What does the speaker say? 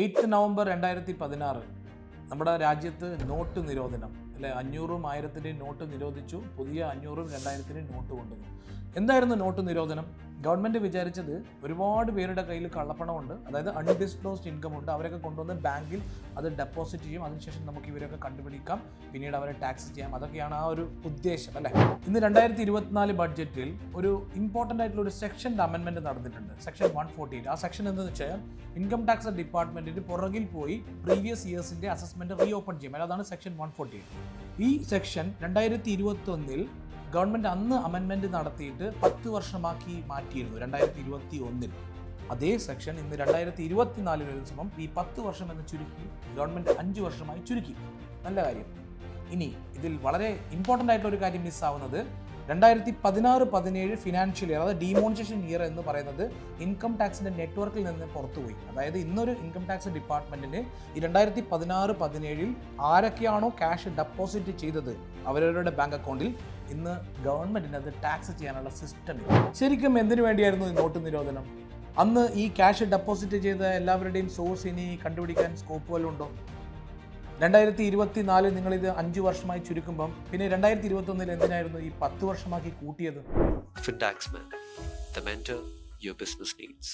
Eighth November രണ്ടായിരത്തി പതിനാറ് നമ്മുടെ രാജ്യത്ത് നോട്ട് നിരോധനം. അല്ലെ അഞ്ഞൂറും ആയിരത്തിന്റെയും നോട്ട് നിരോധിച്ചു. പുതിയ അഞ്ഞൂറും രണ്ടായിരത്തിന്റെയും നോട്ട് കൊണ്ടുവന്നു. എന്തായിരുന്നു നോട്ട് നിരോധനം? ഗവൺമെന്റ് വിചാരിച്ചത് ഒരുപാട് പേരുടെ കയ്യിൽ കള്ളപ്പണമുണ്ട്. അതായത് അൺഡിസ്ക്ലോസ്ഡ് ഇൻകം ഉണ്ട് അവരൊക്കെ കൊണ്ടുവന്ന് ബാങ്കിൽ അത് ഡെപ്പോസിറ്റ് ചെയ്യും. അതിനുശേഷം നമുക്ക് ഇവരൊക്കെ കണ്ടുപിടിക്കാം. പിന്നീട് അവരെ ടാക്സ് ചെയ്യാം. അതൊക്കെയാണ് ആ ഒരു ഉദ്ദേശം അല്ലേ? ഇന്ന് രണ്ടായിരത്തി ഇരുപത്തിനാല് ബഡ്ജറ്റിൽ ഒരു ഇമ്പോർട്ടന്റ് ആയിട്ടുള്ള ഒരു സെക്ഷന്റെ അമെൻമെന്റ് നടന്നിട്ടുണ്ട്. സെക്ഷൻ വൺ ഫോർട്ടി ആ സെക്ഷൻ എന്താണെന്ന് വെച്ചാൽ ഇൻകം ടാക്സ് ഡിപ്പാർട്ട്മെന്റിന് പുറകിൽ പോയി പ്രീവിയസ് ഇയേഴ്സിന്റെ അസസ്മെന്റ് റീ ഓപ്പൺ ചെയ്യും. അതാണ് സെക്ഷൻ വൺ ഫോർട്ടി ഈ സെക്ഷൻ രണ്ടായിരത്തി ഇരുപത്തൊന്നിൽ ഗവൺമെന്റ് അന്ന് അമെൻമെന്റ് നടത്തിയിട്ട് പത്ത് വർഷമാക്കി മാറ്റിയിരുന്നു രണ്ടായിരത്തി ഇരുപത്തി ഒന്നിൽ അതേ സെക്ഷൻ ഇന്ന് രണ്ടായിരത്തി ഇരുപത്തിനാലിൽ സമയം ഈ പത്ത് വർഷം എന്ന് ചുരുക്കി ഗവൺമെന്റ് അഞ്ച് വർഷമായി ചുരുക്കി. നല്ല കാര്യം. ഇനി ഇതിൽ വളരെ ഇമ്പോർട്ടന്റ് ആയിട്ടുള്ള ഒരു കാര്യം മിസ്സാവുന്നത് രണ്ടായിരത്തി പതിനാറ് പതിനേഴ് ഫിനാൻഷ്യൽ ഇയർ അതായത് ഡിമോണിസേഷൻ ഇയർ എന്ന് പറയുന്നത് ഇൻകം ടാക്സിന്റെ നെറ്റ്വർക്കിൽ നിന്ന് പുറത്തുപോയി. അതായത് ഇന്നൊരു ഇൻകം ടാക്സ് ഡിപ്പാർട്ട്മെന്റിന് ഈ രണ്ടായിരത്തി പതിനാറ് പതിനേഴിൽ ആരൊക്കെയാണോ ക്യാഷ് ഡെപ്പോസിറ്റ് ചെയ്തത് അവരവരുടെ ബാങ്ക് അക്കൗണ്ടിൽ ഇന്ന് ഗവൺമെന്റിന് അത് ടാക്സ് ചെയ്യാനുള്ള സിസ്റ്റം ശരിക്കും എന്തിനു വേണ്ടിയായിരുന്നു ഈ നോട്ട് നിരോധനം? അന്ന് ഈ ക്യാഷ് ഡെപ്പോസിറ്റ് ചെയ്ത എല്ലാവരുടെയും സോഴ്സ് ഇനി കണ്ടുപിടിക്കാൻ സ്കോപ്പ് വല്ലതും ഉണ്ടോ? രണ്ടായിരത്തി ഇരുപത്തി നാലിൽ നിങ്ങളിത് അഞ്ച് വർഷമായി ചുരുക്കുമ്പം പിന്നെ രണ്ടായിരത്തി ഇരുപത്തി ഒന്നിൽ എന്തിനായിരുന്നു ഈ പത്ത് വർഷമാക്കി കൂട്ടിയത് FinTaxman, the mentor your business needs.